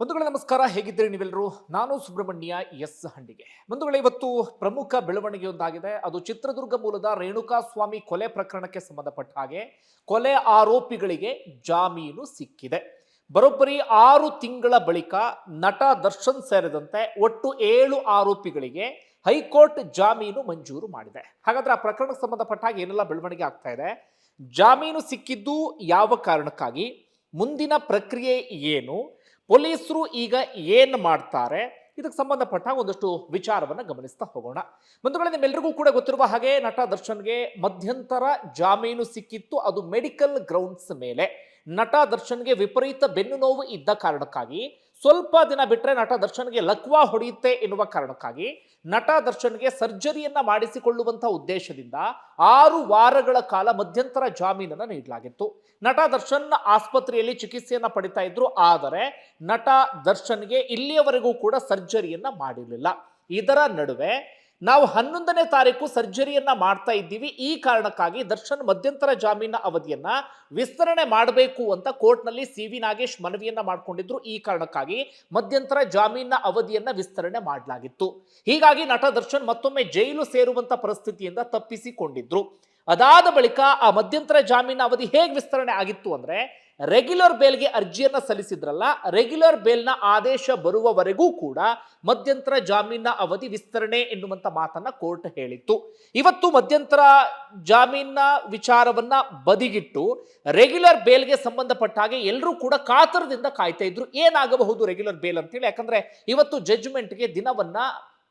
ಬಂಧುಗಳೇ ನಮಸ್ಕಾರ, ಹೇಗಿದ್ದೀರಿ ನೀವೆಲ್ಲರೂ? ನಾನು ಸುಬ್ರಹ್ಮಣ್ಯ, ಎಸ್ ಹಂಡಿಗೆ. ಬಂಧುಗಳೇ, ಇವತ್ತು ಪ್ರಮುಖ ಬೆಳವಣಿಗೆಯೊಂದಾಗಿದೆ. ಅದು ಚಿತ್ರದುರ್ಗ ಮೂಲದ ರೇಣುಕಾ ಸ್ವಾಮಿ ಕೊಲೆ ಪ್ರಕರಣಕ್ಕೆ ಸಂಬಂಧಪಟ್ಟ ಹಾಗೆ ಕೊಲೆ ಆರೋಪಿಗಳಿಗೆ ಜಾಮೀನು ಸಿಕ್ಕಿದೆ. ಬರೋಬ್ಬರಿ ಆರು ತಿಂಗಳ ಬಳಿಕ ನಟ ದರ್ಶನ್ ಸೇರಿದಂತೆ ಒಟ್ಟು ಏಳು ಆರೋಪಿಗಳಿಗೆ ಹೈಕೋರ್ಟ್ ಜಾಮೀನು ಮಂಜೂರು ಮಾಡಿದೆ. ಹಾಗಾದ್ರೆ ಆ ಪ್ರಕರಣಕ್ಕೆ ಸಂಬಂಧಪಟ್ಟ ಹಾಗೆ ಏನೆಲ್ಲ ಬೆಳವಣಿಗೆ ಆಗ್ತಾ ಇದೆ? ಜಾಮೀನು ಸಿಕ್ಕಿದ್ದು ಯಾವ ಕಾರಣಕ್ಕಾಗಿ? ಮುಂದಿನ ಪ್ರಕ್ರಿಯೆ ಏನು? ಪೊಲೀಸರು ಈಗ ಏನು ಮಾಡ್ತಾರೆ? ಇದಕ್ಕೆ ಸಂಬಂಧಪಟ್ಟ ಒಂದಷ್ಟು ವಿಚಾರವನ್ನು ಗಮನಿಸ್ತಾ ಹೋಗೋಣ. ಬಂಧುಗಳೇ ನಿಮ್ಮೆಲ್ಲರಿಗೂ ಕೂಡ ಗೊತ್ತಿರುವ ಹಾಗೆ ನಟ ದರ್ಶನ್ಗೆ ಮಧ್ಯಂತರ ಜಾಮೀನು ಸಿಕ್ಕಿತ್ತು. ಅದು ಮೆಡಿಕಲ್ ಗ್ರೌಂಡ್ಸ್ ಮೇಲೆ. ನಟ ದರ್ಶನ್ಗೆ ವಿಪರೀತ ಬೆನ್ನು ನೋವು ಇದ್ದ ಕಾರಣಕ್ಕಾಗಿ ಸ್ವಲ್ಪ ದಿನ ಬಿಟ್ಟರೆ ನಟ ದರ್ಶನ್ಗೆ ಲಕ್ವಾ ಹೊಡೆಯುತ್ತೆ ಎನ್ನುವ ಕಾರಣಕ್ಕಾಗಿ ನಟ ದರ್ಶನ್ಗೆ ಸರ್ಜರಿಯನ್ನ ಮಾಡಿಸಿಕೊಳ್ಳುವಂತ ಉದ್ದೇಶದಿಂದ ಆರು ವಾರಗಳ ಕಾಲ ಮಧ್ಯಂತರ ಜಾಮೀನನ್ನು ನೀಡಲಾಗಿತ್ತು. ನಟ ದರ್ಶನ್ ಆಸ್ಪತ್ರೆಯಲ್ಲಿ ಚಿಕಿತ್ಸೆಯನ್ನು ಪಡಿತಾ ಇದ್ರು, ಆದರೆ ನಟ ದರ್ಶನ್ಗೆ ಇಲ್ಲಿಯವರೆಗೂ ಕೂಡ ಸರ್ಜರಿಯನ್ನ ಮಾಡಿರಲಿಲ್ಲ. ಇದರ ನಡುವೆ ನಾವು ಹನ್ನೊಂದನೇ ತಾರೀಕು ಸರ್ಜರಿಯನ್ನ ಮಾಡ್ತಾ ಇದ್ದೀವಿ. ಈ ಕಾರಣಕ್ಕಾಗಿ ದರ್ಶನ್ ಮಧ್ಯಂತರ ಜಾಮೀನ ಅವಧಿಯನ್ನ ವಿಸ್ತರಣೆ ಮಾಡಬೇಕು ಅಂತ ಕೋರ್ಟ್ನಲ್ಲಿ ಸಿ ವಿ ನಾಗೇಶ್ ಮನವಿಯನ್ನ ಮಾಡಿಕೊಂಡಿದ್ರು. ಈ ಕಾರಣಕ್ಕಾಗಿ ಮಧ್ಯಂತರ ಜಾಮೀನ ಅವಧಿಯನ್ನ ವಿಸ್ತರಣೆ ಮಾಡಲಾಗಿತ್ತು. ಹೀಗಾಗಿ ನಟ ದರ್ಶನ್ ಮತ್ತೊಮ್ಮೆ ಜೈಲು ಸೇರುವಂತ ಪರಿಸ್ಥಿತಿಯಿಂದ ತಪ್ಪಿಸಿಕೊಂಡಿದ್ರು. ಅದಾದ ಬಳಿಕ ಆ ಮಧ್ಯಂತರ ಜಾಮೀನ ಅವಧಿ ಹೇಗೆ ವಿಸ್ತರಣೆ ಆಗಿತ್ತು ಅಂದ್ರೆ ರೆಗ್ಯುಲರ್ ಬೇಲ್ಗೆ ಅರ್ಜಿಯನ್ನು ಸಲ್ಲಿಸಿದ್ರಲ್ಲ ರೆಗ್ಯುಲರ್ ಬೇಲ್ನ ಆದೇಶ ಬರುವವರೆಗೂ ಕೂಡ ಮಧ್ಯಂತರ ಜಾಮೀನಿನ ಅವಧಿ ವಿಸ್ತರಣೆ ಎನ್ನುವಂಥ ಮಾತನ್ನ ಕೋರ್ಟ್ ಹೇಳಿತ್ತು. ಇವತ್ತು ಮಧ್ಯಂತರ ಜಾಮೀನ ವಿಚಾರವನ್ನ ಬದಿಗಿಟ್ಟು ರೆಗ್ಯುಲರ್ ಬೇಲ್ಗೆ ಸಂಬಂಧಪಟ್ಟ ಹಾಗೆ ಎಲ್ಲರೂ ಕೂಡ ಕಾತರದಿಂದ ಕಾಯ್ತಾ ಇದ್ರು. ಏನಾಗಬಹುದು ರೆಗ್ಯುಲರ್ ಬೇಲ್ ಅಂತೇಳಿ? ಯಾಕಂದ್ರೆ ಇವತ್ತು ಜಡ್ಜ್ಮೆಂಟ್ಗೆ ದಿನವನ್ನ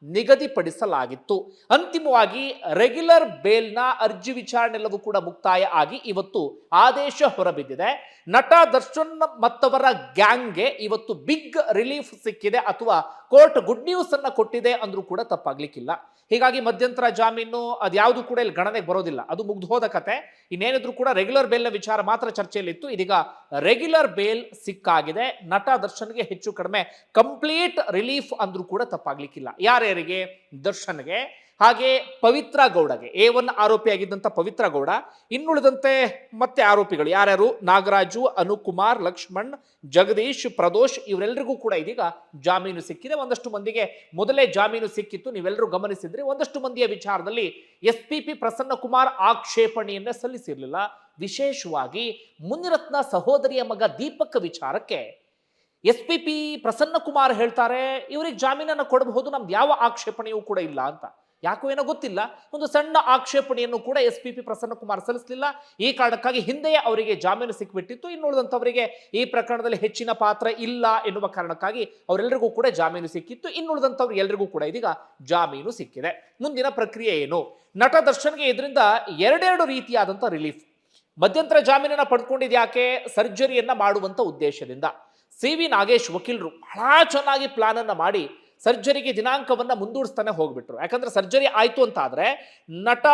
ನಿಗದಿಪಡಿಸಲಾಗಿತ್ತು. ಅಂತಿಮವಾಗಿ ರೆಗ್ಯುಲರ್ ಬೇಲ್ನ ಅರ್ಜಿ ವಿಚಾರಣೆಲ್ಲವೂ ಕೂಡ ಮುಕ್ತಾಯ ಆಗಿ ಇವತ್ತು ಆದೇಶ ಹೊರಬಿದ್ದಿದೆ. ನಟ ದರ್ಶನ್ ಮತ್ತವರ ಗ್ಯಾಂಗ್ಗೆ ಇವತ್ತು ಬಿಗ್ ರಿಲೀಫ್ ಸಿಕ್ಕಿದೆ ಅಥವಾ ಕೋರ್ಟ್ ಗುಡ್ ನ್ಯೂಸ್ ಅನ್ನ ಕೊಟ್ಟಿದೆ ಅಂದ್ರೂ ಕೂಡ ತಪ್ಪಾಗ್ಲಿಕ್ಕಿಲ್ಲ. ಹೀಗಾಗಿ ಮಧ್ಯಂತರ ಜಾಮೀನು ಅದ್ಯಾವುದು ಕೂಡ ಇಲ್ಲಿ ಗಣನೆಗೆ ಬರೋದಿಲ್ಲ. ಅದು ಮುಗ್ದು ಹೋದ ಕತೆ. ಇನ್ನೇನಿದ್ರು ಕೂಡ ರೆಗ್ಯುಲರ್ ಬೇಲ್ನ ವಿಚಾರ ಮಾತ್ರ ಚರ್ಚೆಯಲ್ಲಿತ್ತು. ಇದೀಗ ರೆಗ್ಯುಲರ್ ಬೇಲ್ ಸಿಕ್ಕಾಗಿದೆ. ನಟ ದರ್ಶನ್ಗೆ ಹೆಚ್ಚು ಕಡಿಮೆ ಕಂಪ್ಲೀಟ್ ರಿಲೀಫ್ ಅಂದ್ರೂ ಕೂಡ ತಪ್ಪಾಗ್ಲಿಕ್ಕಿಲ್ಲ. ಯಾರ್ಯಾರಿಗೆ? ದರ್ಶನ್ಗೆ. ಹಾಗೆ ಪವಿತ್ರ ಗೌಡಗೆ ಎ ಒನ್ ಆರೋಪಿಯಾಗಿದ್ದಂಥ ಪವಿತ್ರ ಗೌಡ, ಇನ್ನುಳಿದಂತೆ ಮತ್ತೆ ಆರೋಪಿಗಳು ಯಾರ್ಯಾರು? ನಾಗರಾಜು, ಅನುಕುಮಾರ್, ಲಕ್ಷ್ಮಣ್, ಜಗದೀಶ್, ಪ್ರದೋಷ್ ಇವರೆಲ್ಲರಿಗೂ ಕೂಡ ಇದೀಗ ಜಾಮೀನು ಸಿಕ್ಕಿದೆ. ಒಂದಷ್ಟು ಮಂದಿಗೆ ಮೊದಲೇ ಜಾಮೀನು ಸಿಕ್ಕಿತ್ತು. ನೀವೆಲ್ಲರೂ ಗಮನಿಸಿದ್ರೆ. ಒಂದಷ್ಟು ಮಂದಿಯ ವಿಚಾರದಲ್ಲಿ S P P Prasanna Kumar ಆಕ್ಷೇಪಣೆಯನ್ನ ಸಲ್ಲಿಸಿರಲಿಲ್ಲ. ವಿಶೇಷವಾಗಿ ಮುನಿರತ್ನ ಸಹೋದರಿಯ ಮಗ ದೀಪಕ್ ವಿಚಾರಕ್ಕೆ S P P Prasanna Kumar ಹೇಳ್ತಾರೆ, ಇವರಿಗೆ ಜಾಮೀನನ್ನು ಕೊಡಬಹುದು. ನಮ್ದು ಯಾವ ಆಕ್ಷೇಪಣೆಯೂ ಕೂಡ ಇಲ್ಲ ಅಂತ. ಯಾಕೋ ಏನೋ ಗೊತ್ತಿಲ್ಲ, ಒಂದು ಸಣ್ಣ ಆಕ್ಷೇಪಣೆಯನ್ನು ಕೂಡ S P P Prasanna Kumar ಸಲ್ಲಿಸಲಿಲ್ಲ. ಈ ಕಾರಣಕ್ಕಾಗಿ ಹಿಂದೆಯೇ ಅವರಿಗೆ ಜಾಮೀನು ಸಿಕ್ಬಿಟ್ಟಿತ್ತು. ಇನ್ನುಳಿದಂಥವರಿಗೆ ಈ ಪ್ರಕರಣದಲ್ಲಿ ಹೆಚ್ಚಿನ ಪಾತ್ರ ಇಲ್ಲ ಎನ್ನುವ ಕಾರಣಕ್ಕಾಗಿ ಅವರೆಲ್ಲರಿಗೂ ಕೂಡ ಜಾಮೀನು ಸಿಕ್ಕಿತ್ತು. ಇನ್ನುಳಿದಂಥವ್ರು ಎಲ್ಲರಿಗೂ ಕೂಡ ಇದೀಗ ಜಾಮೀನು ಸಿಕ್ಕಿದೆ. ಮುಂದಿನ ಪ್ರಕ್ರಿಯೆ ಏನು? ನಟ ದರ್ಶನ್ಗೆ ಇದರಿಂದ ಎರಡೆರಡು ರೀತಿಯಾದಂಥ ರಿಲೀಫ್. ಮಧ್ಯಂತರ ಜಾಮೀನನ್ನ ಪಡ್ಕೊಂಡಿದ್ದು ಯಾಕೆ? ಸರ್ಜರಿಯನ್ನ ಮಾಡುವಂತ ಉದ್ದೇಶದಿಂದ. ಸಿ ವಿ ನಾಗೇಶ್ ವಕೀಲರು ಬಹಳ ಚೆನ್ನಾಗಿ ಪ್ಲಾನ್ ಮಾಡಿ ಸರ್ಜರಿಗೆ ದಿನಾಂಕವನ್ನ ಮುಂದೂಡಿಸ್ತಾನೆ ಹೋಗ್ಬಿಟ್ರು. ಯಾಕಂದ್ರೆ ಸರ್ಜರಿ ಆಯಿತು ಅಂತ ಆದ್ರೆ ನಟ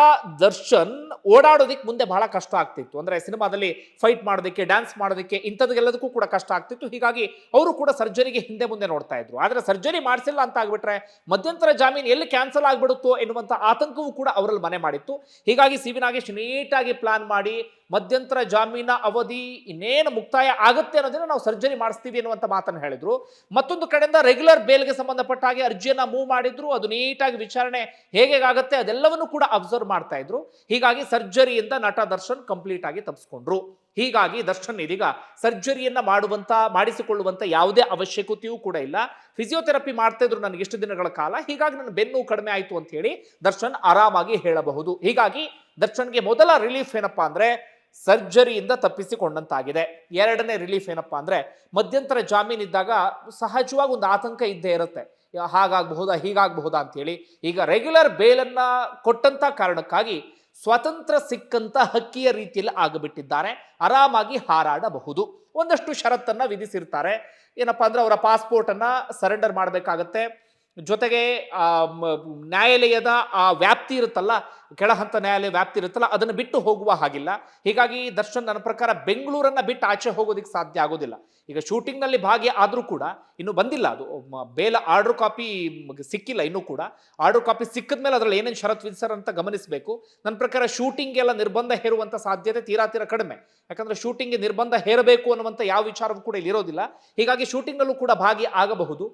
ದರ್ಶನ್ ಓಡಾಡೋದಕ್ಕೆ ಮುಂದೆ ಬಹಳ ಕಷ್ಟ ಆಗ್ತಿತ್ತು. ಅಂದ್ರೆ ಸಿನಿಮಾದಲ್ಲಿ ಫೈಟ್ ಮಾಡೋದಕ್ಕೆ, ಡ್ಯಾನ್ಸ್ ಮಾಡೋದಕ್ಕೆ ಇಂಥದ್ದೆಲ್ಲದಕ್ಕೂ ಕೂಡ ಕಷ್ಟ ಆಗ್ತಿತ್ತು. ಹೀಗಾಗಿ ಅವರು ಕೂಡ ಸರ್ಜರಿಗೆ ಹಿಂದೆ ಮುಂದೆ ನೋಡ್ತಾ ಇದ್ರು. ಆದ್ರೆ ಸರ್ಜರಿ ಮಾಡಿಸಿಲ್ಲ ಅಂತ ಆಗ್ಬಿಟ್ರೆ ಮಧ್ಯಂತರ ಜಾಮೀನು ಎಲ್ಲಿ ಕ್ಯಾನ್ಸಲ್ ಆಗ್ಬಿಡುತ್ತೋ ಎನ್ನುವಂಥ ಆತಂಕವೂ ಕೂಡ ಅವರಲ್ಲಿ ಮನೆ ಮಾಡಿತ್ತು. ಹೀಗಾಗಿ ಸಿ ವಿ ನಾಗೇಶ್ ನೀಟಾಗಿ ಪ್ಲಾನ್ ಮಾಡಿ ಮಧ್ಯಂತರ ಜಾಮೀನ ಅವಧಿ ಇನ್ನೇನು ಮುಕ್ತಾಯ ಆಗುತ್ತೆ ಅನ್ನೋದನ್ನ ನಾವು ಸರ್ಜರಿ ಮಾಡಿಸ್ತೀವಿ ಅನ್ನುವಂಥ ಮಾತನ್ನು ಹೇಳಿದ್ರು. ಮತ್ತೊಂದು ಕಡೆಯಿಂದ ರೆಗ್ಯುಲರ್ ಬೇಲ್ಗೆ ಸಂಬಂಧಪಟ್ಟ ಹಾಗೆ ಅರ್ಜಿಯನ್ನ ಮೂವ್ ಮಾಡಿದ್ರು. ಅದು ನೀಟಾಗಿ ವಿಚಾರಣೆ ಹೇಗೆ ಆಗುತ್ತೆ ಅದೆಲ್ಲವನ್ನು ಕೂಡ ಅಬ್ಸರ್ವ್ ಮಾಡ್ತಾ ಇದ್ರು. ಹೀಗಾಗಿ ಸರ್ಜರಿಯಿಂದ ನಟ ದರ್ಶನ್ ಕಂಪ್ಲೀಟ್ ಆಗಿ ತಪ್ಪಿಸ್ಕೊಂಡ್ರು ಹೀಗಾಗಿ ದರ್ಶನ್ ಇದೀಗ ಸರ್ಜರಿಯನ್ನ ಮಾಡುವಂತ, ಮಾಡಿಸಿಕೊಳ್ಳುವಂತ ಯಾವುದೇ ಅವಶ್ಯಕತೆಯೂ ಕೂಡ ಇಲ್ಲ. ಫಿಸಿಯೋಥೆರಪಿ ಮಾಡ್ತಾ ಇದ್ರು ನನಗೆ ಇಷ್ಟು ದಿನಗಳ ಕಾಲ. ಹೀಗಾಗಿ ನನ್ನ ಬೆನ್ನು ಕಡಿಮೆ ಆಯಿತು ಅಂತ ಹೇಳಿ ದರ್ಶನ್ ಆರಾಮಾಗಿ ಹೇಳಬಹುದು. ಹೀಗಾಗಿ ದರ್ಶನ್ಗೆ ಮೊದಲ ರಿಲೀಫ್ ಏನಪ್ಪಾ ಅಂದ್ರೆ ಸರ್ಜರಿಯಿಂದ ತಪ್ಪಿಸಿಕೊಂಡಂತಾಗಿದೆ. ಎರಡನೇ ರಿಲೀಫ್ ಏನಪ್ಪಾ ಅಂದ್ರೆ, ಮಧ್ಯಂತರ ಜಾಮೀನಿದ್ದಾಗ ಸಹಜವಾಗಿ ಒಂದು ಆತಂಕ ಇದ್ದೇ ಇರುತ್ತೆ. ಹಾಗಾಗಬಹುದಾ, ಹೀಗಾಗಬಹುದಾ ಅಂತೇಳಿ. ಈಗ ರೆಗ್ಯುಲರ್ ಬೇಲನ್ನ ಕೊಟ್ಟಂತ ಕಾರಣಕ್ಕಾಗಿ ಸ್ವತಂತ್ರ ಸಿಕ್ಕಂತ ಹಕ್ಕಿಯ ರೀತಿಯಲ್ಲಿ ಆಗಿಬಿಟ್ಟಿದ್ದಾರೆ. ಆರಾಮಾಗಿ ಹಾರಾಡಬಹುದು. ಒಂದಷ್ಟು ಷರತ್ತನ್ನ ವಿಧಿಸಿರ್ತಾರೆ. ಏನಪ್ಪಾ ಅಂದ್ರೆ, ಅವರ ಪಾಸ್ಪೋರ್ಟ್ ಅನ್ನ ಸರೆಂಡರ್ ಮಾಡಬೇಕಾಗತ್ತೆ. ಜೊತೆಗೆ ನ್ಯಾಯಾಲಯದ ಆ ವ್ಯಾಪ್ತಿ ಇರುತ್ತಲ್ಲ, ಕೆಳಹಂತ ನ್ಯಾಯಾಲಯ ವ್ಯಾಪ್ತಿ ಇರುತ್ತಲ್ಲ, ಅದನ್ನು ಬಿಟ್ಟು ಹೋಗುವ ಹಾಗಿಲ್ಲ. ಹೀಗಾಗಿ ದರ್ಶನ್ ನನ್ನ ಪ್ರಕಾರ ಬೆಂಗಳೂರನ್ನ ಬಿಟ್ಟು ಆಚೆ ಹೋಗೋದಕ್ಕೆ ಸಾಧ್ಯ ಆಗೋದಿಲ್ಲ. ಈಗ ಶೂಟಿಂಗ್ನಲ್ಲಿ ಭಾಗಿ ಆದರೂ ಕೂಡ ಇನ್ನು ಬಂದಿಲ್ಲ ಅದು. ಬೇಲ ಆರ್ಡರ್ ಕಾಪಿ ಸಿಕ್ಕಿಲ್ಲ ಇನ್ನೂ ಕೂಡ. ಆರ್ಡರ್ ಕಾಪಿ ಸಿಕ್ಕಿದ ಮೇಲೆ ಅದರಲ್ಲಿ ಏನೇನು ಶರತ್ ವಿಧಿಸರ್ ಅಂತ ಗಮನಿಸಬೇಕು. ನನ್ನ ಪ್ರಕಾರ ಶೂಟಿಂಗ್ ಎಲ್ಲ ನಿರ್ಬಂಧ ಹೇರುವಂಥ ಸಾಧ್ಯತೆ ತೀರಾ ತೀರಾ ಕಡಿಮೆ. ಯಾಕಂದ್ರೆ ಶೂಟಿಂಗ್ಗೆ ನಿರ್ಬಂಧ ಹೇರಬೇಕು ಅನ್ನುವಂಥ ಯಾವ ವಿಚಾರವೂ ಕೂಡ ಇಲ್ಲಿರೋದಿಲ್ಲ. ಹೀಗಾಗಿ ಶೂಟಿಂಗ್ನಲ್ಲೂ ಕೂಡ ಭಾಗಿ ಆಗಬಹುದು.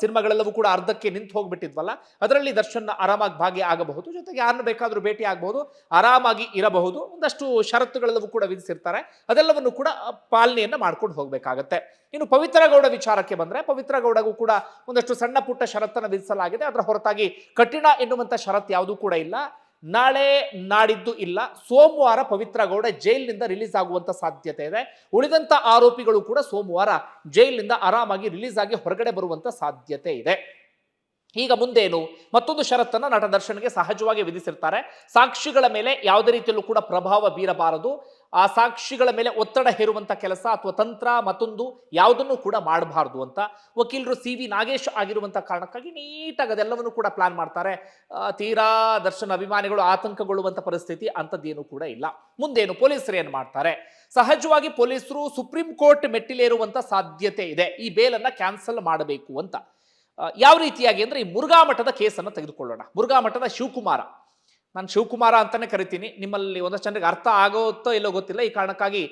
ಸಿನಿಮಾಗಳೆಲ್ಲವೂ ಕೂಡ ಅರ್ಧಕ್ಕೆ ನಿಂತು ಹೋಗ್ಬಿಟ್ಟಿದ್ವಲ್ಲ, ಅದರಲ್ಲಿ ದರ್ಶನ್ ಆರಾಮಾಗಿ ಭಾಗಿ ಆಗಬಹುದು ಜೊತೆಗೆ ಯಾರನ್ನು ಬೇಕಾದರೂ ಭೇಟಿ ಆಗಬಹುದು ಆರಾಮಾಗಿ ಇರಬಹುದು. ಒಂದಷ್ಟು ಷರತ್ತುಗಳೆಲ್ಲವೂ ಕೂಡ ವಿಧಿಸಿರ್ತಾರೆ. ಅದೆಲ್ಲವನ್ನು ಕೂಡ ಪಾಲನೆಯನ್ನು ಮಾಡ್ಕೊಂಡು ಹೋಗಬೇಕಾಗತ್ತೆ. ಇನ್ನು ಪವಿತ್ರಗೌಡ ವಿಚಾರಕ್ಕೆ ಬಂದರೆ, ಪವಿತ್ರಗೌಡಗೂ ಕೂಡ ಒಂದಷ್ಟು ಸಣ್ಣ ಪುಟ್ಟ ಷರತ್ತನ್ನು ವಿಧಿಸಲಾಗಿದೆ. ಅದರ ಹೊರತಾಗಿ ಕಠಿಣ ಎನ್ನುವಂಥ ಷರತ್ತು ಯಾವುದೂ ಕೂಡ ಇಲ್ಲ. ನಾಳೆ ನಾಡಿದ್ದು ಇಲ್ಲ. ಸೋಮವಾರ ಪವಿತ್ರ ಗೌಡ ಜೈಲಿನಿಂದ ರಿಲೀಸ್ ಆಗುವಂತ ಸಾಧ್ಯತೆ ಇದೆ. ಉಳಿದಂತ ಆರೋಪಿಗಳು ಕೂಡ ಸೋಮವಾರ ಜೈಲಿನಿಂದ ಆರಾಮಾಗಿ ರಿಲೀಸ್ ಆಗಿ ಹೊರಗಡೆ ಬರುವಂತ ಸಾಧ್ಯತೆ ಇದೆ. ಈಗ ಮುಂದೇನು? ಮತ್ತೊಂದು ಷರತ್ತನ್ನು ನಟ ದರ್ಶನ್ಗೆ ಸಹಜವಾಗಿ ವಿಧಿಸಿರ್ತಾರೆ. ಸಾಕ್ಷಿಗಳ ಮೇಲೆ ಯಾವುದೇ ರೀತಿಯಲ್ಲೂ ಕೂಡ ಪ್ರಭಾವ ಬೀರಬಾರದು. ಆ ಸಾಕ್ಷಿಗಳ ಮೇಲೆ ಒತ್ತಡ ಹೇರುವಂಥ ಕೆಲಸ ಅಥವಾ ತಂತ್ರ ಮತ್ತೊಂದು ಯಾವುದನ್ನು ಕೂಡ ಮಾಡಬಾರ್ದು ಅಂತ. ವಕೀಲರು ಸಿ ವಿ ನಾಗೇಶ್ ಆಗಿರುವಂಥ ಕಾರಣಕ್ಕಾಗಿ ನೀಟಾಗಿ ಅದೆಲ್ಲವನ್ನು ಕೂಡ ಪ್ಲಾನ್ ಮಾಡ್ತಾರೆ. ತೀರಾ ದರ್ಶನ್ ಅಭಿಮಾನಿಗಳು ಆತಂಕಗೊಳ್ಳುವಂಥ ಪರಿಸ್ಥಿತಿ ಅಂಥದ್ದೇನು ಕೂಡ ಇಲ್ಲ. ಮುಂದೇನು? ಪೊಲೀಸರು ಏನು ಮಾಡ್ತಾರೆ? ಸಹಜವಾಗಿ ಪೊಲೀಸರು ಸುಪ್ರೀಂ ಕೋರ್ಟ್ ಮೆಟ್ಟಿಲೇರುವಂಥ ಸಾಧ್ಯತೆ ಇದೆ. ಈ ಬೇಲನ್ನು ಕ್ಯಾನ್ಸಲ್ ಮಾಡಬೇಕು ಅಂತ. ಯಾವ ರೀತಿಯಾಗಿ ಅಂದರೆ ಈ ಮುರುಘಾ ಮಠದ ಕೇಸನ್ನು ತೆಗೆದುಕೊಳ್ಳೋಣ. ಮುರುಘಾ ಮಠದ ಶಿವಕುಮಾರ. ನಾನು ಶಿವಕುಮಾರ ಅಂತಾನೆ ಕರಿತೀನಿ. ನಿಮ್ಮಲ್ಲಿ ಒಂದಷ್ಟು ಜನರಿಗೆ ಅರ್ಥ ಆಗೋತ್ತೋ ಇಲ್ಲೋ ಗೊತ್ತಿಲ್ಲ. ಈ ಕಾರಣಕ್ಕಾಗಿ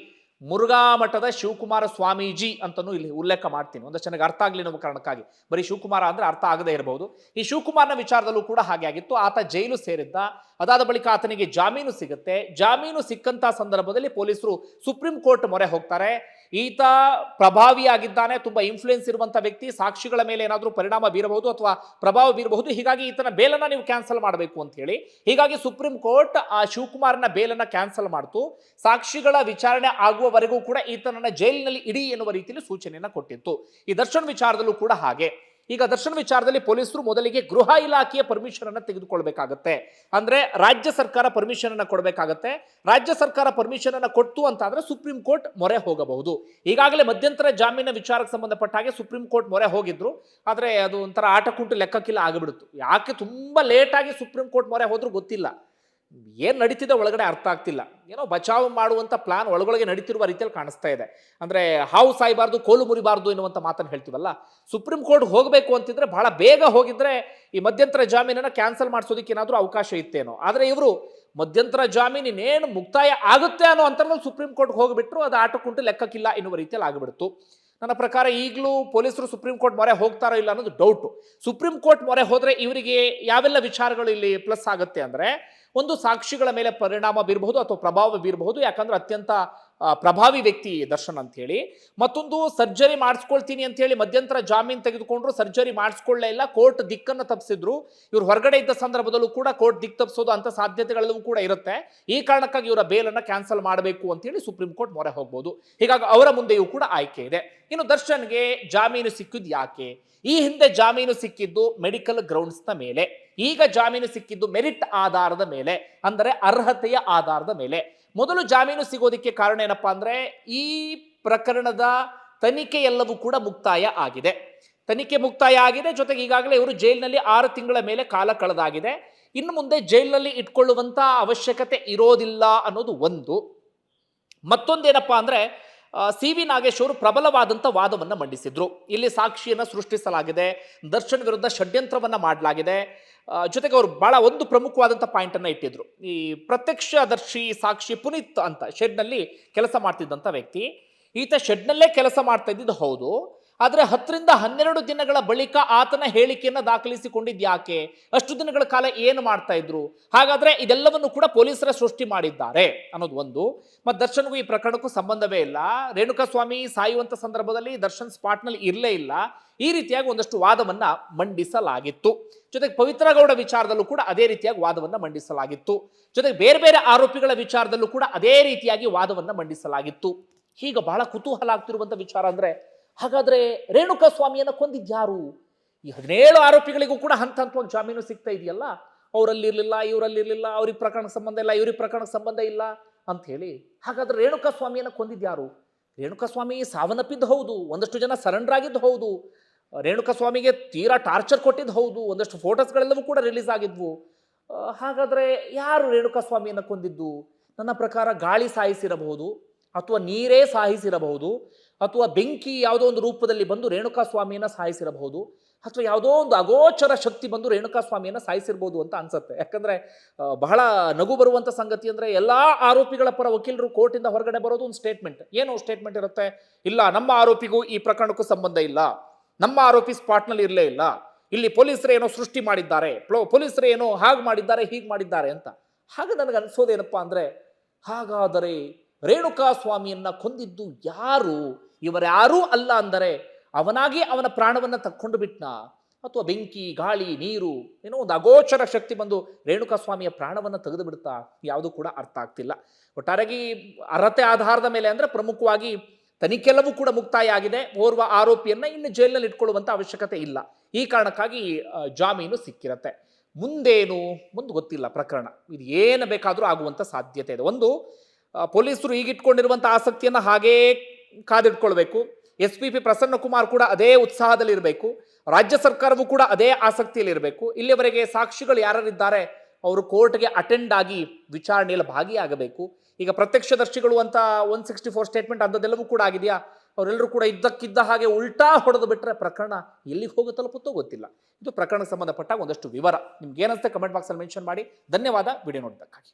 ಮುರುಘಾ ಮಠದ ಶಿವಕುಮಾರ ಸ್ವಾಮೀಜಿ ಅಂತಲೂ ಇಲ್ಲಿ ಉಲ್ಲೇಖ ಮಾಡ್ತೀನಿ. ಒಂದಷ್ಟು ಜನಕ್ಕೆ ಅರ್ಥ ಆಗಲಿ ನಮ್ಮ ಕಾರಣಕ್ಕಾಗಿ. ಬರೀ ಶಿವಕುಮಾರ ಅಂದರೆ ಅರ್ಥ ಆಗದೇ ಇರಬಹುದು. ಈ ಶಿವಕುಮಾರನ ವಿಚಾರದಲ್ಲೂ ಕೂಡ ಹಾಗೆ ಆಗಿತ್ತು. ಆತ ಜೈಲು ಸೇರಿದ್ದ. ಅದಾದ ಬಳಿಕ ಆತನಿಗೆ ಜಾಮೀನು ಸಿಗುತ್ತೆ. ಜಾಮೀನು ಸಿಕ್ಕಂತಹ ಸಂದರ್ಭದಲ್ಲಿ ಪೊಲೀಸರು ಸುಪ್ರೀಂ ಕೋರ್ಟ್ ಮೊರೆ ಹೋಗ್ತಾರೆ. ಈತ ಪ್ರಭಾವಿಯಾಗಿದ್ದಾನೆ, ತುಂಬ ಇನ್ಫ್ಲುಯೆನ್ಸ್ ಇರುವಂಥ ವ್ಯಕ್ತಿ, ಸಾಕ್ಷಿಗಳ ಮೇಲೆ ಏನಾದರೂ ಪರಿಣಾಮ ಬೀರಬಹುದು ಅಥವಾ ಪ್ರಭಾವ ಬೀರಬಹುದು, ಹೀಗಾಗಿ ಈತನ ಬೇಲನ್ನ ನೀವು ಕ್ಯಾನ್ಸಲ್ ಮಾಡಬೇಕು ಅಂತ ಹೇಳಿ. ಹೀಗಾಗಿ ಸುಪ್ರೀಂ ಕೋರ್ಟ್ ಆ, ಶಿವಕುಮಾರ್ನ ಬೇಲನ್ನ ಕ್ಯಾನ್ಸಲ್ ಮಾಡ್ತು. ಸಾಕ್ಷಿಗಳ ವಿಚಾರಣೆ ಆಗುವವರೆಗೂ ಕೂಡ ಈತನನ್ನ ಜೈಲಿನಲ್ಲಿ ಇಡಿ ಎನ್ನುವ ರೀತಿಯಲ್ಲಿ ಸೂಚನೆಯನ್ನು ಕೊಟ್ಟಿತ್ತು. ಈ ದರ್ಶನ್ ವಿಚಾರದಲ್ಲೂ ಕೂಡ ಹಾಗೆ. ಈಗ ದರ್ಶನ ವಿಚಾರದಲ್ಲಿ ಪೊಲೀಸರು ಮೊದಲಿಗೆ ಗೃಹ ಇಲಾಖೆಯ ಪರ್ಮಿಷನ್ ಅನ್ನ ತೆಗೆದುಕೊಳ್ಬೇಕಾಗತ್ತೆ. ಅಂದ್ರೆ ರಾಜ್ಯ ಸರ್ಕಾರ ಪರ್ಮಿಷನ್ ಅನ್ನ ಕೊಡಬೇಕಾಗತ್ತೆ. ರಾಜ್ಯ ಸರ್ಕಾರ ಪರ್ಮಿಷನ್ ಅನ್ನ ಕೊಟ್ಟು ಅಂತ ಸುಪ್ರೀಂ ಕೋರ್ಟ್ ಮೊರೆ ಹೋಗಬಹುದು. ಈಗಾಗಲೇ ಮಧ್ಯಂತರ ಜಾಮೀನ ವಿಚಾರಕ್ಕೆ ಸಂಬಂಧಪಟ್ಟ ಹಾಗೆ ಸುಪ್ರೀಂ ಕೋರ್ಟ್ ಮೊರೆ ಹೋಗಿದ್ರು. ಆದ್ರೆ ಅದು ಒಂಥರ ಆಟ ಕುಂಟು ಲೆಕ್ಕಕ್ಕಿಲ್ಲ ಆಗಿಬಿಡ್ತು ಯಾಕೆ ತುಂಬಾ ಲೇಟಾಗಿ ಸುಪ್ರೀಂ ಕೋರ್ಟ್ ಮೊರೆ ಹೋದ್ರೂ ಗೊತ್ತಿಲ್ಲ. ಏನ್ ನಡೀತಿದೆ ಒಳಗಡೆ ಅರ್ಥ ಆಗ್ತಿಲ್ಲ. ಏನೋ ಬಚಾವ್ ಮಾಡುವಂತ ಪ್ಲಾನ್ ಒಳಗೊಳಗೆ ನಡೀತಿರುವ ರೀತಿಯಲ್ಲಿ ಕಾಣಿಸ್ತಾ ಇದೆ. ಅಂದ್ರೆ ಹಾವು ಸಾಯಬಾರ್ದು, ಕೋಲು ಮುರಿಬಾರ್ದು ಎನ್ನುವಂಥ ಮಾತನ್ನು ಹೇಳ್ತೀವಲ್ಲ. ಸುಪ್ರೀಂ ಕೋರ್ಟ್ ಹೋಗಬೇಕು ಅಂತಿದ್ರೆ ಬಹಳ ಬೇಗ ಹೋಗಿದ್ರೆ ಈ ಮಧ್ಯಂತರ ಜಾಮೀನನ್ನ ಕ್ಯಾನ್ಸಲ್ ಮಾಡಿಸೋದಕ್ಕೆ ಏನಾದರೂ ಅವಕಾಶ ಇತ್ತೇನೋ. ಆದ್ರೆ ಇವರು ಮಧ್ಯಂತರ ಜಾಮೀನು ಇನ್ನೇನು ಮುಕ್ತಾಯ ಆಗುತ್ತೆ ಅನ್ನೋ ಅಂತರದಲ್ಲಿ ಸುಪ್ರೀಂ ಕೋರ್ಟ್ ಹೋಗಿಬಿಟ್ರು ಅದು ಆಟಕ್ಕುಂಟು ಲೆಕ್ಕಕ್ಕಿಲ್ಲ ಎನ್ನುವ ರೀತಿಯಲ್ಲಿ ಆಗಿಬಿಡ್ತು. ನನ್ನ ಪ್ರಕಾರ ಈಗಲೂ ಪೊಲೀಸರು ಸುಪ್ರೀಂ ಕೋರ್ಟ್ ಮೊರೆ ಹೋಗ್ತಾರೋ ಇಲ್ಲ ಅನ್ನೋದು ಡೌಟು ಸುಪ್ರೀಂ ಕೋರ್ಟ್ ಮೊರೆ ಹೋದರೆ ಇವರಿಗೆ ಯಾವೆಲ್ಲ ವಿಚಾರಗಳು ಇಲ್ಲಿ ಪ್ಲಸ್ ಆಗುತ್ತೆ ಅಂದ್ರೆ ಒಂದು ಸಾಕ್ಷಿಗಳ ಮೇಲೆ ಪರಿಣಾಮ ಬೀರಬಹುದು ಅಥವಾ ಪ್ರಭಾವ ಬೀರಬಹುದು ಯಾಕಂದ್ರೆ ಅತ್ಯಂತ ಪ್ರಭಾವಿ ವ್ಯಕ್ತಿ ದರ್ಶನ್ ಅಂತ ಹೇಳಿ ಮತ್ತೊಂದು ಸರ್ಜರಿ ಮಾಡಿಸ್ಕೊಳ್ತೀನಿ ಅಂತ ಹೇಳಿ ಮಧ್ಯಂತರ ಜಾಮೀನು ತೆಗೆದುಕೊಂಡ್ರು, ಸರ್ಜರಿ ಮಾಡಿಸ್ಕೊಳ್ಳೇ ಇಲ್ಲ, ಕೋರ್ಟ್ ದಿಕ್ಕನ್ನು ತಪ್ಪಿಸಿದ್ರು ಇವ್ರು ಹೊರಗಡೆ ಇದ್ದ ಸಂದರ್ಭದಲ್ಲೂ ಕೂಡ ಕೋರ್ಟ್ ದಿಕ್ ತಪ್ಪಿಸೋದು ಅಂತ ಸಾಧ್ಯತೆಗಳೆಲ್ಲವೂ ಕೂಡ ಇರುತ್ತೆ. ಈ ಕಾರಣಕ್ಕಾಗಿ ಇವರ ಬೇಲನ್ನು ಕ್ಯಾನ್ಸಲ್ ಮಾಡಬೇಕು ಅಂತ ಹೇಳಿ ಸುಪ್ರೀಂ ಕೋರ್ಟ್ ಮೊರೆ ಹೋಗ್ಬೋದು. ಹೀಗಾಗಿ ಅವರ ಮುಂದೆಯೂ ಕೂಡ ಆಯ್ಕೆ ಇದೆ. ಇನ್ನು ದರ್ಶನ್ಗೆ ಜಾಮೀನು ಸಿಕ್ಕಿದ್ದು ಯಾಕೆ? ಈ ಹಿಂದೆ ಜಾಮೀನು ಸಿಕ್ಕಿದ್ದು ಮೆಡಿಕಲ್ ಗ್ರೌಂಡ್ಸ್ನ ಮೇಲೆ. ಈಗ ಜಾಮೀನು ಸಿಕ್ಕಿದ್ದು ಮೆರಿಟ್ ಆಧಾರದ ಮೇಲೆ, ಅಂದರೆ ಅರ್ಹತೆಯ ಆಧಾರದ ಮೇಲೆ. ಮೊದಲು ಜಾಮೀನು ಸಿಗೋದಕ್ಕೆ ಕಾರಣ ಏನಪ್ಪ ಅಂದರೆ ಈ ಪ್ರಕರಣದ ತನಿಖೆ ಎಲ್ಲವೂ ಕೂಡ ಮುಕ್ತಾಯ ಆಗಿದೆ. ತನಿಖೆ ಮುಕ್ತಾಯ ಆಗಿದೆ, ಜೊತೆಗೆ ಈಗಾಗಲೇ ಇವರು ಜೈಲಿನಲ್ಲಿ ಆರು ತಿಂಗಳ ಮೇಲೆ ಕಾಲ ಕಳೆದಾಗಿದೆ. ಇನ್ನು ಮುಂದೆ ಜೈಲಿನಲ್ಲಿ ಇಟ್ಕೊಳ್ಳುವಂಥ ಅವಶ್ಯಕತೆ ಇರೋದಿಲ್ಲ ಅನ್ನೋದು ಒಂದು. ಮತ್ತೊಂದೇನಪ್ಪ ಅಂದರೆ ಸಿ ವಿ ನಾಗೇಶ್ ಅವರು ಪ್ರಬಲವಾದಂಥ ವಾದವನ್ನು ಮಂಡಿಸಿದ್ರು. ಇಲ್ಲಿ ಸಾಕ್ಷಿಯನ್ನು ಸೃಷ್ಟಿಸಲಾಗಿದೆ, ದರ್ಶನ್ ವಿರುದ್ಧ ಷಡ್ಯಂತ್ರವನ್ನು ಮಾಡಲಾಗಿದೆ. ಜೊತೆಗೆ ಅವರು ಬಹಳ ಒಂದು ಪ್ರಮುಖವಾದಂಥ ಪಾಯಿಂಟ್ ಅನ್ನ ಇಟ್ಟಿದ್ರು. ಈ ಪ್ರತ್ಯಕ್ಷದರ್ಶಿ ಸಾಕ್ಷಿ ಪುನೀತ್ ಅಂತ, ಶೆಡ್ನಲ್ಲಿ ಕೆಲಸ ಮಾಡ್ತಿದ್ದಂಥ ವ್ಯಕ್ತಿ. ಈತ ಶೆಡ್ನಲ್ಲೇ ಕೆಲಸ ಮಾಡ್ತಾ ಇದ್ದಿದ್ದು ಹೌದು. ಆದರೆ ಹತ್ತರಿಂದ ಹನ್ನೆರಡು ದಿನಗಳ ಬಳಿಕ ಆತನ ಹೇಳಿಕೆಯನ್ನು ದಾಖಲಿಸಿಕೊಂಡಿದ್ದು ಯಾಕೆ? ಅಷ್ಟು ದಿನಗಳ ಕಾಲ ಏನು ಮಾಡ್ತಾ ಇದ್ರು? ಹಾಗಾದ್ರೆ ಇದೆಲ್ಲವನ್ನು ಕೂಡ ಪೊಲೀಸರ ಸೃಷ್ಟಿ ಮಾಡಿದ್ದಾರೆ ಅನ್ನೋದು ಒಂದು. ಮತ್ತು ದರ್ಶನ್ಗೂ ಈ ಪ್ರಕರಣಕ್ಕೂ ಸಂಬಂಧವೇ ಇಲ್ಲ. ರೇಣುಕಾ ಸ್ವಾಮಿ ಸಾಯುವಂತ ಸಂದರ್ಭದಲ್ಲಿ ದರ್ಶನ್ ಸ್ಪಾಟ್ನಲ್ಲಿ ಇರಲೇ ಇಲ್ಲ. ಈ ರೀತಿಯಾಗಿ ಒಂದಷ್ಟು ವಾದವನ್ನು ಮಂಡಿಸಲಾಗಿತ್ತು. ಜೊತೆಗೆ ಪವಿತ್ರ ಗೌಡ ವಿಚಾರದಲ್ಲೂ ಕೂಡ ಅದೇ ರೀತಿಯಾಗಿ ವಾದವನ್ನು ಮಂಡಿಸಲಾಗಿತ್ತು. ಜೊತೆಗೆ ಬೇರೆ ಬೇರೆ ಆರೋಪಿಗಳ ವಿಚಾರದಲ್ಲೂ ಕೂಡ ಅದೇ ರೀತಿಯಾಗಿ ವಾದವನ್ನು ಮಂಡಿಸಲಾಗಿತ್ತು. ಈಗ ಬಹಳ ಕುತೂಹಲ ಆಗ್ತಿರುವಂತ ವಿಚಾರ ಅಂದ್ರೆ ಹಾಗಾದ್ರೆ ರೇಣುಕಾ ಸ್ವಾಮಿಯನ್ನು ಕೊಂದಿದ್ಯಾರು? ಈ ಹದಿನೇಳು ಆರೋಪಿಗಳಿಗೂ ಕೂಡ ಹಂತ ಹಂತವಾಗಿ ಜಾಮೀನು ಸಿಗ್ತಾ ಇದೆಯಲ್ಲ, ಅವರಲ್ಲಿರಲಿಲ್ಲ, ಇವರಲ್ಲಿರಲಿಲ್ಲ, ಅವ್ರಿಗೆ ಪ್ರಕರಣಕ್ಕೆ ಸಂಬಂಧ ಇಲ್ಲ, ಇವ್ರಿಗೆ ಪ್ರಕರಣಕ್ಕೆ ಸಂಬಂಧ ಇಲ್ಲ ಅಂತ ಹೇಳಿ ಹಾಗಾದ್ರೆ ರೇಣುಕಾ ಸ್ವಾಮಿಯನ್ನು ಕೊಂದಿದ್ಯಾರು? ರೇಣುಕಾ ಸ್ವಾಮಿ ಸಾವನ್ನಪ್ಪಿದ್ದು ಹೌದು, ಒಂದಷ್ಟು ಜನ ಸರೆಂಡರ್ ಆಗಿದ್ದು ಹೌದು ರೇಣುಕಾ ಸ್ವಾಮಿಗೆ ತೀರಾ ಟಾರ್ಚರ್ ಕೊಟ್ಟಿದ್ದು ಹೌದು, ಒಂದಷ್ಟು ಫೋಟೋಸ್ಗಳೆಲ್ಲವೂ ಕೂಡ ರಿಲೀಸ್ ಆಗಿದ್ವು. ಹಾಗಾದರೆ ಹಾಗಾದ್ರೆ ಯಾರು ರೇಣುಕಾ ಸ್ವಾಮಿಯನ್ನು ಕೊಂದಿದ್ದು? ನನ್ನ ಪ್ರಕಾರ ಗಾಳಿ ಸಾಯಿಸಿರಬಹುದು ಅಥವಾ ನೀರೇ ಸಾಯಿಸಿರಬಹುದು. ಅಥವಾ ಬೆಂಕಿ ಯಾವುದೋ ಒಂದು ರೂಪದಲ್ಲಿ ಬಂದು ರೇಣುಕಾ ಸ್ವಾಮಿಯನ್ನು ಸಾಯಿಸಿರಬಹುದು, ಅಥವಾ ಯಾವುದೋ ಒಂದು ಅಗೋಚರ ಶಕ್ತಿ ಬಂದು ರೇಣುಕಾ ಸ್ವಾಮಿಯನ್ನು ಸಾಯಿಸಿರ್ಬೋದು ಅಂತ ಅನ್ಸುತ್ತೆ. ಯಾಕಂದರೆ ಬಹಳ ನಗು ಬರುವಂಥ ಸಂಗತಿ ಅಂದರೆ ಎಲ್ಲ ಆರೋಪಿಗಳ ಪರ ವಕೀಲರು ಕೋರ್ಟಿಂದ ಹೊರಗಡೆ ಬರೋದು ಒಂದು ಸ್ಟೇಟ್ಮೆಂಟ್ ಏನು ಸ್ಟೇಟ್ಮೆಂಟ್ ಇರುತ್ತೆ, ಇಲ್ಲ, ನಮ್ಮ ಆರೋಪಿಗೂ ಈ ಪ್ರಕರಣಕ್ಕೂ ಸಂಬಂಧ ಇಲ್ಲ, ನಮ್ಮ ಆರೋಪಿ ಸ್ಪಾಟ್ನಲ್ಲಿ ಇರಲೇ ಇಲ್ಲ, ಇಲ್ಲಿ ಪೊಲೀಸರು ಏನೋ ಸೃಷ್ಟಿ ಮಾಡಿದ್ದಾರೆ ಪೊಲೀಸರೇ ಏನೋ ಹಾಗೆ ಮಾಡಿದ್ದಾರೆ, ಹೀಗೆ ಮಾಡಿದ್ದಾರೆ ಅಂತ. ಹಾಗೆ ನನಗೆ ಅನಿಸೋದೇನಪ್ಪ ಅಂದರೆ, ಹಾಗಾದರೆ ರೇಣುಕಾ ಸ್ವಾಮಿಯನ್ನು ಕೊಂದಿದ್ದು ಯಾರು? ಇವರ್ಯಾರೂ ಅಲ್ಲ ಅಂದರೆ ಅವನಾಗಿ ಅವನ ಪ್ರಾಣವನ್ನು ತಕ್ಕೊಂಡು ಬಿಟ್ನ? ಅಥವಾ ಬೆಂಕಿ, ಗಾಳಿ, ನೀರು, ಏನೋ ಒಂದು ಅಗೋಚರ ಶಕ್ತಿ ಬಂದು ರೇಣುಕಾ ಸ್ವಾಮಿಯ ಪ್ರಾಣವನ್ನು ತೆಗೆದು ಬಿಡ್ತಾ? ಯಾವುದು ಕೂಡ ಅರ್ಥ ಆಗ್ತಿಲ್ಲ. ಒಟ್ಟಾರೆಯಾಗಿ ಅರ್ಹತೆ ಆಧಾರದ ಮೇಲೆ ಅಂದ್ರೆ ಪ್ರಮುಖವಾಗಿ ತನಿಖೆಲ್ಲವೂ ಕೂಡ ಮುಕ್ತಾಯ ಆಗಿದೆ. ಓರ್ವ ಆರೋಪಿಯನ್ನ ಇನ್ನು ಜೈಲಿನಲ್ಲಿ ಇಟ್ಕೊಳ್ಳುವಂಥ ಅವಶ್ಯಕತೆ ಇಲ್ಲ. ಈ ಕಾರಣಕ್ಕಾಗಿ ಜಾಮೀನು ಸಿಕ್ಕಿರತ್ತೆ. ಮುಂದೇನು? ಮುಂದೆ ಗೊತ್ತಿಲ್ಲ ಪ್ರಕರಣ. ಇದು ಏನು ಬೇಕಾದರೂ ಆಗುವಂಥ ಸಾಧ್ಯತೆ ಇದೆ. ಒಂದು ಪೊಲೀಸರು ಈಗಿಟ್ಕೊಂಡಿರುವಂಥ ಆಸಕ್ತಿಯನ್ನ ಹಾಗೇ ಕಾದಿಟ್ಕೊಳ್ಬೇಕು. S P P Prasanna Kumar ಕೂಡ ಅದೇ ಉತ್ಸಾಹದಲ್ಲಿ ಇರಬೇಕು ರಾಜ್ಯ ಸರ್ಕಾರವೂ ಕೂಡ ಅದೇ ಆಸಕ್ತಿಯಲ್ಲಿ ಇರಬೇಕು ಇಲ್ಲಿವರೆಗೆ ಸಾಕ್ಷಿಗಳು ಯಾರಿದ್ದಾರೆ ಅವರು ಕೋರ್ಟ್ಗೆ ಅಟೆಂಡ್ ಆಗಿ ವಿಚಾರಣೆಯಲ್ಲಿ ಭಾಗಿಯಾಗಬೇಕು. ಈಗ ಪ್ರತ್ಯಕ್ಷದರ್ಶಿಗಳು ಅಂತ ಒನ್ ಸಿಕ್ಸ್ಟಿ ಫೋರ್ ಸ್ಟೇಟ್ಮೆಂಟ್ ಅಂಥದ್ದೆಲ್ಲವೂ ಕೂಡ ಆಗಿದೆಯಾ? ಅವರೆಲ್ಲರೂ ಕೂಡ ಇದ್ದಕ್ಕಿದ್ದ ಹಾಗೆ ಉಲ್ಟಾ ಹೊಡೆದು ಬಿಟ್ಟರೆ ಪ್ರಕರಣ ಎಲ್ಲಿಗೆ ಹೋಗಿ ತಲುಪುತ್ತೋ ಗೊತ್ತಿಲ್ಲ. ಇದು ಪ್ರಕರಣಕ್ಕೆ ಸಂಬಂಧಪಟ್ಟ ಒಂದಷ್ಟು ವಿವರ. ನಿಮ್ಗೆ ಏನಂತ ಕಮೆಂಟ್ ಬಾಕ್ಸಲ್ಲಿ ಮೆನ್ಷನ್ ಮಾಡಿ. ಧನ್ಯವಾದ. ವಿಡಿಯೋ ನೋಡಿದ್ದಕ್ಕಾಗಿ.